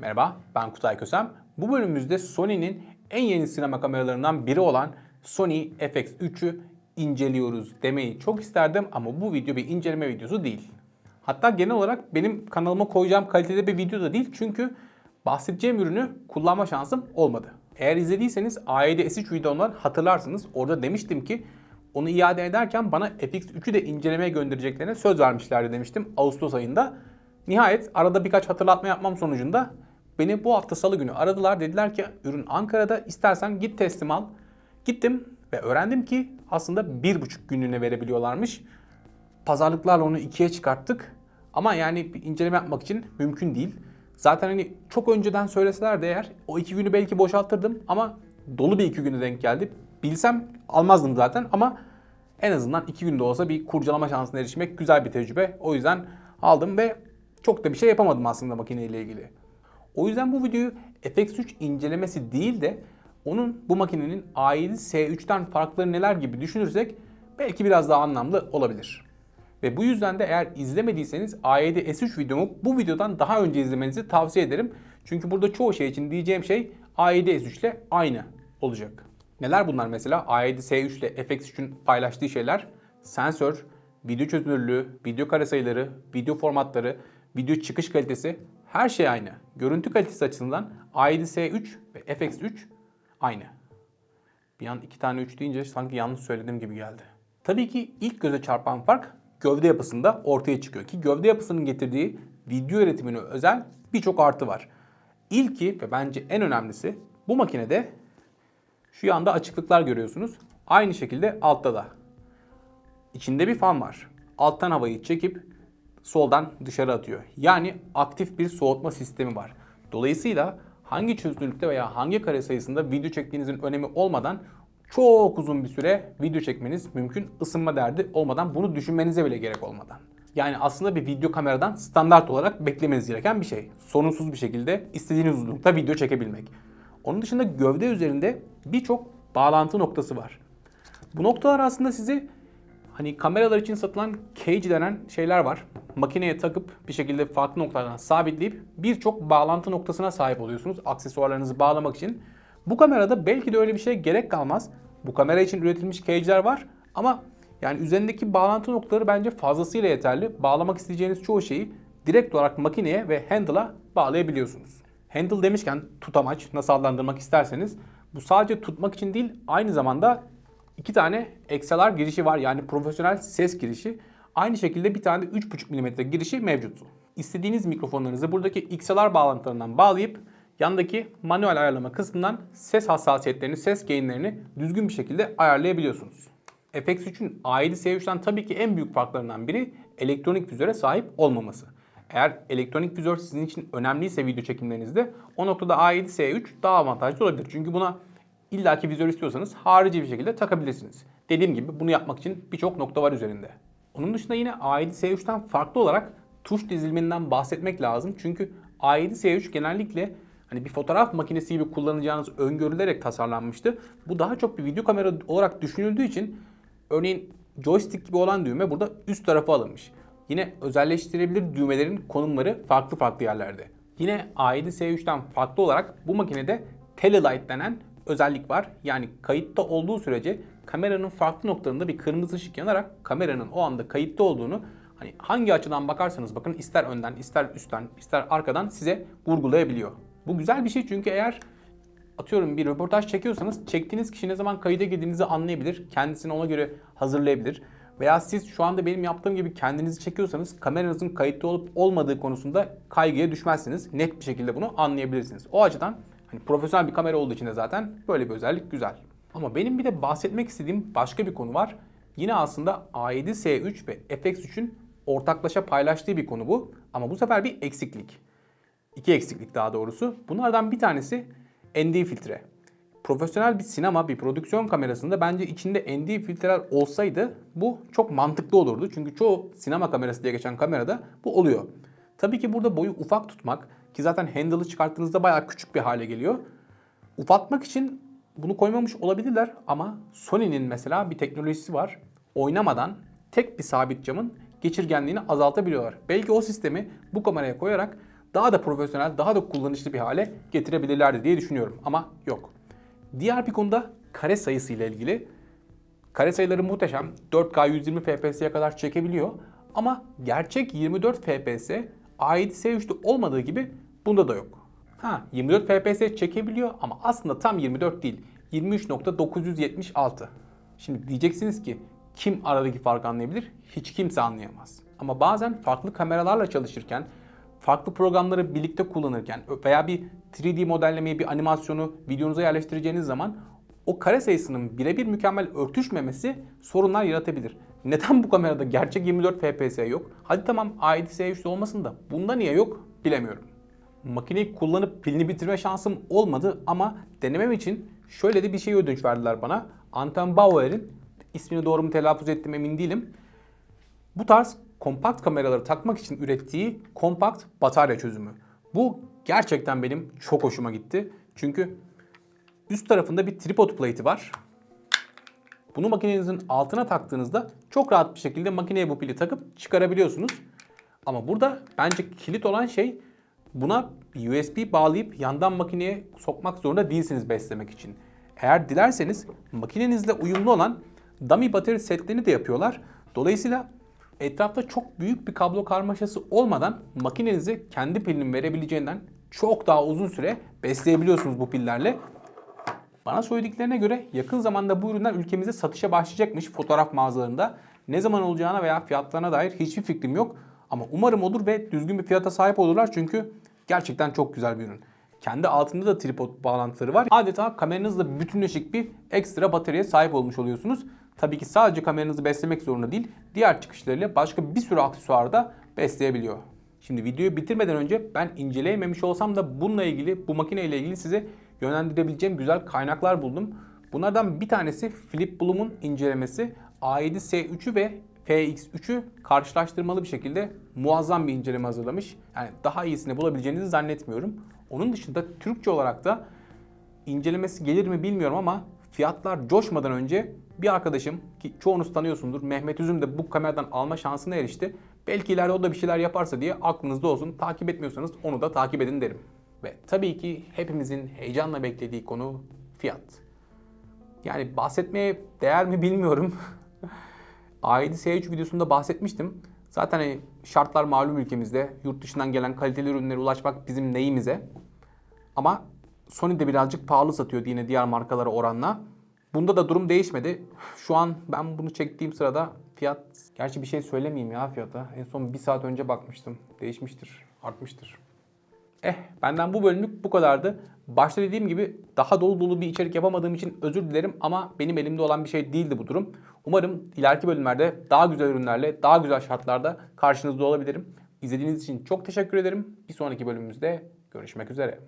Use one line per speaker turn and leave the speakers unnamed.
Merhaba, ben Kutay Kösem. Bu bölümümüzde Sony'nin en yeni sinema kameralarından biri olan Sony FX3'ü inceliyoruz demeyi çok isterdim ama bu video bir inceleme videosu değil. Hatta genel olarak benim kanalıma koyacağım kalitede bir video da değil çünkü bahsedeceğim ürünü kullanma şansım olmadı. Eğer izlediyseniz A7 S3 videomdan hatırlarsınız. Orada demiştim ki onu iade ederken bana FX3'ü de incelemeye göndereceklerine söz vermişlerdi demiştim Ağustos ayında. Nihayet arada birkaç hatırlatma yapmam sonucunda beni bu hafta salı günü aradılar. Dediler ki ürün Ankara'da istersen git teslim al. Gittim ve öğrendim ki aslında bir buçuk günlüğüne verebiliyorlarmış. Pazarlıklarla onu ikiye çıkarttık. Ama yani bir inceleme yapmak için mümkün değil. Zaten hani çok önceden söyleseler de eğer o iki günü belki boşaltırdım ama dolu bir iki günü denk geldi. Bilsem almazdım zaten ama en azından iki günde olsa bir kurcalama şansına erişmek güzel bir tecrübe. O yüzden aldım ve çok da bir şey yapamadım aslında makineyle ilgili. O yüzden bu videoyu FX3 incelemesi değil de onun bu makinenin A7 S3'ten farkları neler gibi düşünürsek belki biraz daha anlamlı olabilir. Ve bu yüzden de eğer izlemediyseniz A7 S3 videomu bu videodan daha önce izlemenizi tavsiye ederim. Çünkü burada çoğu şey için diyeceğim şey A7 S3 ile aynı olacak. Neler bunlar mesela? A7 S3 ile FX3'ün paylaştığı şeyler sensör, video çözünürlüğü, video kare sayıları, video formatları, video çıkış kalitesi her şey aynı. Görüntü kalitesi açısından A7 S3 ve FX3 aynı. Bir an iki tane 3 deyince sanki yanlış söylediğim gibi geldi. Tabii ki ilk göze çarpan fark gövde yapısında ortaya çıkıyor ki gövde yapısının getirdiği video üretimine özel birçok artı var. İlki ve bence en önemlisi bu makinede şu yanda açıklıklar görüyorsunuz. Aynı şekilde altta da. İçinde bir fan var. Alttan havayı çekip soldan dışarı atıyor. Yani aktif bir soğutma sistemi var. Dolayısıyla hangi çözünürlükte veya hangi kare sayısında video çektiğinizin önemi olmadan çok uzun bir süre video çekmeniz mümkün ısınma derdi olmadan bunu düşünmenize bile gerek olmadan. Yani aslında bir video kameradan standart olarak beklemeniz gereken bir şey. Sorunsuz bir şekilde istediğiniz uzunlukta video çekebilmek. Onun dışında gövde üzerinde birçok bağlantı noktası var. Bu noktalar aslında sizi hani kameralar için satılan cage denen şeyler var. Makineye takıp bir şekilde farklı noktalardan sabitleyip birçok bağlantı noktasına sahip oluyorsunuz aksesuarlarınızı bağlamak için. Bu kamerada belki de öyle bir şey gerek kalmaz. Bu kamera için üretilmiş cage'ler var ama yani üzerindeki bağlantı noktaları bence fazlasıyla yeterli. Bağlamak isteyeceğiniz çoğu şeyi direkt olarak makineye ve handle'a bağlayabiliyorsunuz. Handle demişken tutamaç nasıl adlandırmak isterseniz bu sadece tutmak için değil aynı zamanda iki tane XLR girişi var yani profesyonel ses girişi. Aynı şekilde bir tane de 3.5 mm girişi mevcut. İstediğiniz mikrofonlarınızı buradaki XLR bağlantılarından bağlayıp yandaki manuel ayarlama kısmından ses hassasiyetlerini, ses gainlerini düzgün bir şekilde ayarlayabiliyorsunuz. FX3'ün A7 S3'ten tabii ki en büyük farklarından biri elektronik vizöre sahip olmaması. Eğer elektronik vizör sizin için önemliyse video çekimlerinizde o noktada A7 S3 daha avantajlı olabilir. Çünkü buna illaki vizör istiyorsanız harici bir şekilde takabilirsiniz. Dediğim gibi bunu yapmak için birçok nokta var üzerinde. Onun dışında yine A7 S3'ten farklı olarak tuş diziliminden bahsetmek lazım. Çünkü A7 S3 genellikle hani bir fotoğraf makinesi gibi kullanacağınız öngörülerek tasarlanmıştı. Bu daha çok bir video kamera olarak düşünüldüğü için örneğin joystick gibi olan düğme burada üst tarafa alınmış. Yine özelleştirebilir düğmelerin konumları farklı farklı yerlerde. Yine A7 S3'ten farklı olarak bu makinede Telelight denen özellik var. Yani kayıtta olduğu sürece kameranın farklı noktalarında bir kırmızı ışık yanarak kameranın o anda kayıtta olduğunu hani hangi açıdan bakarsanız bakın ister önden ister üstten ister arkadan size vurgulayabiliyor. Bu güzel bir şey çünkü eğer atıyorum bir röportaj çekiyorsanız çektiğiniz kişi ne zaman kayıda girdiğinizi anlayabilir. Kendisini ona göre hazırlayabilir. Veya siz şu anda benim yaptığım gibi kendinizi çekiyorsanız kameranızın kayıtlı olup olmadığı konusunda kaygıya düşmezsiniz. Net bir şekilde bunu anlayabilirsiniz. O açıdan hani profesyonel bir kamera olduğu için de zaten böyle bir özellik güzel. Ama benim bir de bahsetmek istediğim başka bir konu var. Yine aslında A7 S3 ve FX3'ün ortaklaşa paylaştığı bir konu bu. Ama bu sefer bir eksiklik. İki eksiklik daha doğrusu. Bunlardan bir tanesi ND filtre. Profesyonel bir sinema, bir prodüksiyon kamerasında bence içinde ND filtreler olsaydı bu çok mantıklı olurdu. Çünkü çoğu sinema kamerası diye geçen kamerada bu oluyor. Tabii ki burada boyu ufak tutmak ki zaten handle'ı çıkarttığınızda bayağı küçük bir hale geliyor. Ufaltmak için bunu koymamış olabilirler ama Sony'nin mesela bir teknolojisi var. Oynamadan tek bir sabit camın geçirgenliğini azaltabiliyorlar. Belki o sistemi bu kameraya koyarak daha da profesyonel, daha da kullanışlı bir hale getirebilirlerdi diye düşünüyorum. Ama yok. Diğer bir konuda kare sayısı ile ilgili. Kare sayıları muhteşem. 4K 120 FPS'ye kadar çekebiliyor. Ama gerçek 24 FPS A7S3'te olmadığı gibi bunda da yok. Ha 24 FPS çekebiliyor ama aslında tam 24 değil. 23.976. Şimdi diyeceksiniz ki kim aradaki farkı anlayabilir? Hiç kimse anlayamaz. Ama bazen farklı kameralarla çalışırken, farklı programları birlikte kullanırken veya bir 3D modellemeyi, bir animasyonu videonuza yerleştireceğiniz zaman o kare sayısının birebir mükemmel örtüşmemesi sorunlar yaratabilir. Neden bu kamerada gerçek 24 FPS yok? Hadi tamam A7S3'te olmasın da bunda niye yok bilemiyorum. Makineyi kullanıp pilini bitirme şansım olmadı ama denemem için şöyle de bir şey ödünç verdiler bana. Anton Bauer'in ismini doğru mu telaffuz ettim emin değilim. Bu tarz kompakt kameraları takmak için ürettiği kompakt batarya çözümü. Bu gerçekten benim çok hoşuma gitti. Çünkü üst tarafında bir tripod plate'i var. Bunu makinenizin altına taktığınızda çok rahat bir şekilde makineye bu pili takıp çıkarabiliyorsunuz. Ama burada bence kilit olan şey buna USB bağlayıp yandan makineye sokmak zorunda değilsiniz beslemek için. Eğer dilerseniz makinenizle uyumlu olan dummy batarya setlerini de yapıyorlar. Dolayısıyla etrafta çok büyük bir kablo karmaşası olmadan makinenizi kendi pilinin verebileceğinden çok daha uzun süre besleyebiliyorsunuz bu pillerle. Bana söylediklerine göre yakın zamanda bu ürünler ülkemizde satışa başlayacakmış fotoğraf mağazalarında. Ne zaman olacağına veya fiyatlarına dair hiçbir fikrim yok. Ama umarım olur ve düzgün bir fiyata sahip olurlar çünkü gerçekten çok güzel bir ürün. Kendi altında da tripod bağlantıları var. Adeta kameranızla bütünleşik bir ekstra bataryaya sahip olmuş oluyorsunuz. Tabii ki sadece kameranızı beslemek zorunda değil, diğer çıkışlarıyla başka bir sürü aksesuar da besleyebiliyor. Şimdi videoyu bitirmeden önce ben inceleyememiş olsam da bununla ilgili, bu makine ile ilgili size yönlendirebileceğim güzel kaynaklar buldum. Bunlardan bir tanesi Philip Bloom'un incelemesi A7S3'ü ve FX3'ü karşılaştırmalı bir şekilde muazzam bir inceleme hazırlamış. Yani daha iyisini bulabileceğinizi zannetmiyorum. Onun dışında Türkçe olarak da incelemesi gelir mi bilmiyorum ama fiyatlar coşmadan önce bir arkadaşım ki çoğunuz tanıyorsundur Mehmet Üzüm de bu kameradan alma şansına erişti. Belki ileride o da bir şeyler yaparsa diye aklınızda olsun. Takip etmiyorsanız onu da takip edin derim. Ve tabii ki hepimizin heyecanla beklediği konu fiyat. Yani bahsetmeye değer mi bilmiyorum. A7S3 videosunda bahsetmiştim. Zaten hani şartlar malum ülkemizde. Yurt dışından gelen kaliteli ürünlere ulaşmak bizim neyimize. Ama Sony de birazcık pahalı satıyordu yine diğer markalara oranla. Bunda da durum değişmedi. Şu an ben bunu çektiğim sırada fiyat... Gerçi bir şey söylemeyeyim ya fiyata. En son bir saat önce bakmıştım. Değişmiştir, artmıştır. Eh benden bu bölümlük bu kadardı. Başta dediğim gibi daha dolu dolu bir içerik yapamadığım için özür dilerim ama benim elimde olan bir şey değildi bu durum. Umarım ileriki bölümlerde daha güzel ürünlerle, daha güzel şartlarda karşınızda olabilirim. İzlediğiniz için çok teşekkür ederim. Bir sonraki bölümümüzde görüşmek üzere.